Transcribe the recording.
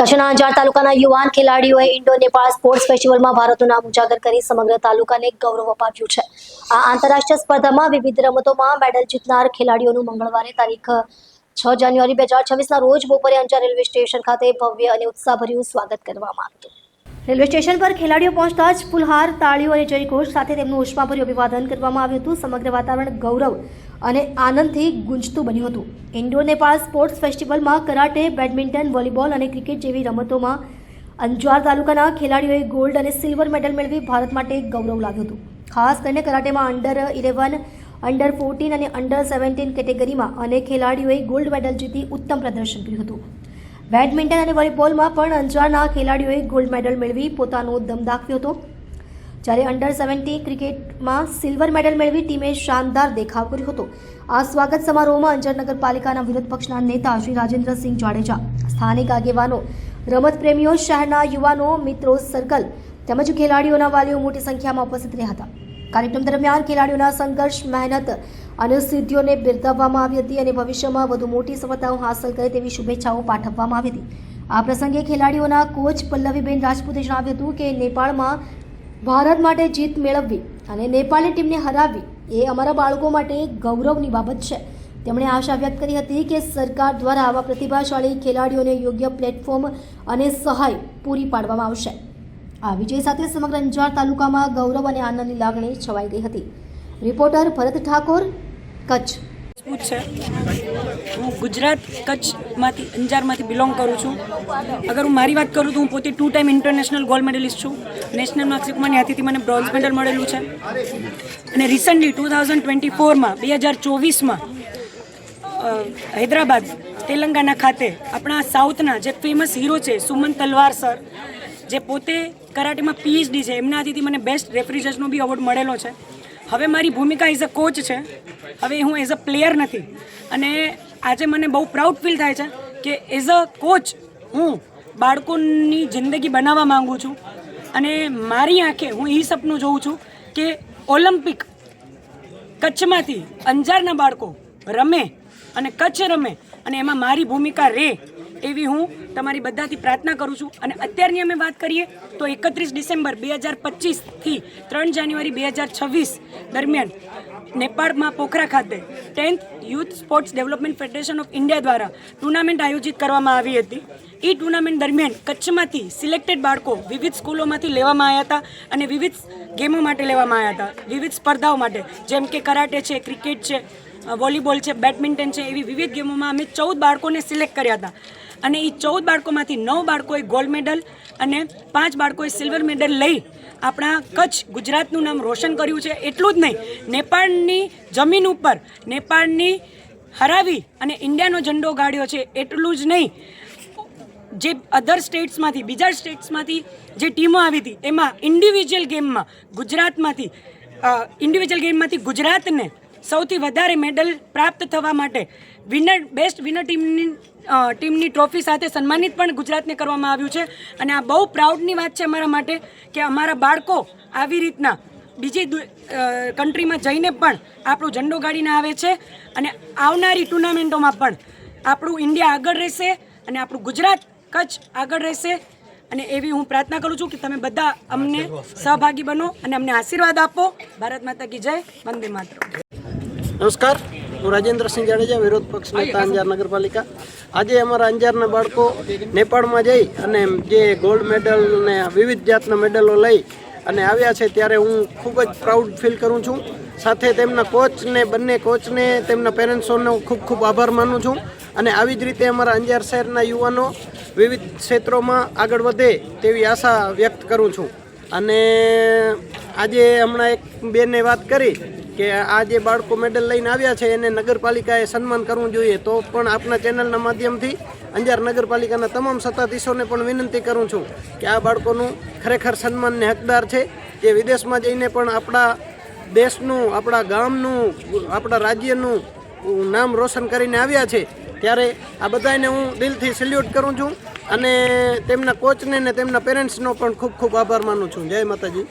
કચ્છના અંજાર તાલુકાના યુવાન ખેલાડીઓએ ઇન્ડો નેપાળ સ્પોર્ટ્સ ફેસ્ટિવલમાં ભારતનું નામ ઉજાગર કરી સમગ્ર તાલુકાને ગૌરવ અપાવ્યું છે. આ આંતરરાષ્ટ્રીય સ્પર્ધામાં વિવિધ રમતોમાં મેડલ જીતનાર ખેલાડીઓનું મંગળવારે તારીખ, છ જાન્યુઆરી બે હજાર છવ્વીસના રોજ બપોરે અંજાર રેલવે સ્ટેશન ખાતે ભવ્ય અને ઉત્સાહભર્યું સ્વાગત કરવામાં આવ્યું રેલવે સ્ટેશન પર ખેલાડીઓ પહોંચતા જ ફુલહાર, તાળીઓ અને જયઘોષ સાથે તેમનું ઉષ્માભર્યું અભિવાદન કરવામાં આવ્યું હતું. સમગ્ર વાતાવરણ ગૌરવ અને આનંદથી ગુંજતું બન્યું હતું. ઇન્ડો નેપાળ સ્પોર્ટ્સ ફેસ્ટિવલમાં કરાટે, બેડમિન્ટન, વોલીબોલ અને ક્રિકેટ જેવી રમતોમાં અંજાર તાલુકાના ખેલાડીઓએ ગોલ્ડ અને સિલ્વર મેડલ મેળવી ભારત માટે ગૌરવ લાવ્યું હતું. ખાસ કરીને કરાટેમાં અંડર ઇલેવન, અંડર ફોર્ટીન અને અંડર સેવન્ટીન કેટેગરીમાં અનેક ખેલાડીઓએ ગોલ્ડ મેડલ જીતી ઉત્તમ પ્રદર્શન કર્યું હતું. બેડમિન્ટન અને વોલીબોલમાં પણ અંજારના ખેલાડીઓએ ગોલ્ડ મેડલ મેળવી પોતાનો દમ દાખવ્યો હતો. જ્યારે અંડર સેવન્ટી ક્રિકેટમાં સિલ્વર મેડલ મેળવી ટીમે શાનદાર દેખાવ કર્યો હતો. આ સ્વાગત સમારોહમાં અંજાર નગરપાલિકાના વિરોધ પક્ષના નેતા શ્રી રાજેન્દ્રસિંહ જાડેજા, સ્થાનિક આગેવાનો રમત પ્રેમીઓ શહેરના યુવાનો, મિત્રો સર્કલ તેમજ ખેલાડીઓના વાલીઓ મોટી સંખ્યામાં ઉપસ્થિત રહ્યા હતા. કાર્યક્રમ દરમિયાન ખેલાડીઓના સંઘર્ષ, મહેનત અને સિદ્ધિઓને બિરદાવવામાં આવી હતી અને ભવિષ્યમાં વધુ મોટી સફળતાઓ હાંસલ કરે તેવી શુભેચ્છાઓ પાઠવવામાં આવી હતી. આ પ્રસંગે ખેલાડીઓના કોચ પલ્લવીબેન રાજપૂતે જણાવ્યું હતું કે નેપાળમાં ભારત માટે જીત મેળવવી અને નેપાળની ટીમને હરાવવી એ અમારા બાળકો માટે ગૌરવની બાબત છે. તેમણે આશા વ્યક્ત કરી હતી કે સરકાર દ્વારા આવા પ્રતિભાશાળી ખેલાડીઓને યોગ્ય પ્લેટફોર્મ અને સહાય પૂરી પાડવામાં આવશે. આ વિજય સાથે સમગ્ર અંજાર તાલુકામાં ગૌરવ અને આનંદની લાગણી છવાઈ ગઈ હતી. રિપોર્ટર ભરત ઠાકોર, કચ્છ. રાજપૂત છે. હું ગુજરાત કચ્છમાંથી, અંજારમાંથી બિલોંગ કરું છું. અગર હું મારી વાત કરું તો હું પોતે two time international gold medalist છું નેશનલમાં અક્ષયકુમારની હાથેથી મને બ્રોન્ઝ મેડલ મળેલું છે. અને રિસન્ટલી ટુ થાઉઝન્ડ ટ્વેન્ટી ફોરમાં બે હજાર ચોવીસમાં હૈદરાબાદ, તેલંગાના ખાતે આપણા સાઉથના જે ફેમસ હીરો છે, સુમન તલવાર સર જે પોતે કરાટેમાં પીએચડી છે, એમના હાથીથી મને બેસ્ટ રેફરી બી અવોર્ડ મળેલો છે. હવે મારી ભૂમિકા એઝ અ કોચ છે. હવે હું એઝ અ પ્લેયર નથી. અને આજે મને બહુ પ્રાઉડ ફીલ થાય છે કે એઝ અ કોચ હું બાળકોની જિંદગી બનાવવા માગું છું. અને મારી આંખે હું એ સપનું જોઉં છું કે ઓલિમ્પિક કચ્છમાંથી અંજારના બાળકો રમે અને કચ્છ રમે અને એમાં મારી ભૂમિકા રહે. એવી હું તમારી બધાથી પ્રાર્થના કરું છું. અને અત્યારની અમે વાત કરીએ તો એકત્રીસ ડિસેમ્બર બે હજાર પચીસથી ત્રણ જાન્યુઆરી બે હજાર છવ્વીસ દરમિયાન નેપાળમાં પોખરા ખાતે tenth youth sports development federation of India દ્વારા ટુર્નામેન્ટ આયોજિત કરવામાં આવી હતી. એ ટુર્નામેન્ટ દરમિયાન કચ્છમાંથી સિલેક્ટેડ બાળકો વિવિધ સ્કૂલોમાંથી લેવામાં આવ્યા હતા અને વિવિધ ગેમો માટે લેવામાં આવ્યા હતા. વિવિધ સ્પર્ધાઓ માટે, જેમ કે કરાટે છે, ક્રિકેટ છે, વોલીબોલ છે, બેડમિન્ટન છે, એવી વિવિધ ગેમોમાં અમે ચૌદ બાળકોને સિલેક્ટ કર્યા હતા. અને એ ચૌદ બાળકોમાંથી નવ બાળકોએ ગોલ્ડ મેડલ અને પાંચ બાળકોએ સિલ્વર મેડલ લઈ આપણા કચ્છ ગુજરાતનું નામ રોશન કર્યું છે. એટલું જ નહીં, નેપાળની જમીન ઉપર નેપાળની હરાવી અને ઇન્ડિયાનો ઝંડો ગાળ્યો છે. એટલું જ નહીં, જે અધર સ્ટેટ્સમાંથી બીજા સ્ટેટ્સમાંથી જે ટીમો આવી હતી, એમાં ઇન્ડિવિજ્યુઅલ ગેમમાં ગુજરાતમાંથી ઇન્ડિવિજ્યુઅલ ગેમમાંથી ગુજરાતને સૌથી વધારે મેડલ પ્રાપ્ત થવા માટે વિનર બેસ્ટ વિનર ટીમની ટીમની ટ્રોફી સાથે સન્માનિત પણ ગુજરાતને કરવામાં આવ્યું છે. અને આ બહુ પ્રાઉડની વાત છે અમારા માટે કે અમારા બાળકો આવી રીતના બીજી કન્ટ્રીમાં જઈને પણ આપણો ઝંડો ગાડીને આવે છે. અને આવનારી ટુર્નામેન્ટોમાં પણ આપણું ઇન્ડિયા આગળ રહેશે અને આપણું ગુજરાત કચ્છ આગળ રહેશે. અને એવી હું પ્રાર્થના કરું છું કે તમે બધા અમને સહભાગી બનો અને અમને આશીર્વાદ આપો. ભારત માતા કી જય. વંદે માતરમ. નમસ્કાર. હું રાજેન્દ્રસિંહ જાડેજા, વિરોધ પક્ષ નેતા અંજાર નગરપાલિકા. આજે અમારા અંજારના બાળકો નેપાળમાં જઈ અને જે ગોલ્ડ મેડલ ને વિવિધ જાતના મેડલો લઈ અને આવ્યા છે ત્યારે હું ખૂબ જ પ્રાઉડ ફીલ કરું છું. સાથે તેમના કોચને બંને કોચને તેમના પેરેન્ટ્સોનો ખૂબ ખૂબ આભાર માનું છું. અને આવી જ રીતે અમારા અંજાર શહેરના યુવાનો વિવિધ ક્ષેત્રોમાં આગળ વધે તેવી આશા વ્યક્ત કરું છું. અને આજે હમણાં એક બેને વાત કરી કે આ જે બાળકો મેડલ લઈને આવ્યા છે, એને નગરપાલિકાએ સન્માન કરવું જોઈએ, તો પણ આપના ચેનલના માધ્યમથી અંજાર નગરપાલિકાના તમામ સત્તાધીશોને પણ વિનંતી કરું છું કે આ બાળકોનું ખરેખર સન્માનને હકદાર છે, જે વિદેશમાં જઈને પણ આપણા દેશનું, આપણા ગામનું, આપણા રાજ્યનું નામ રોશન કરીને આવ્યા છે, ત્યારે આ બધાને હું દિલથી સેલ્યુટ કરું છું અને તેમના કોચને ને તેમના પેરેન્ટ્સનો પણ ખૂબ ખૂબ આભાર માનું છું. જય માતાજી.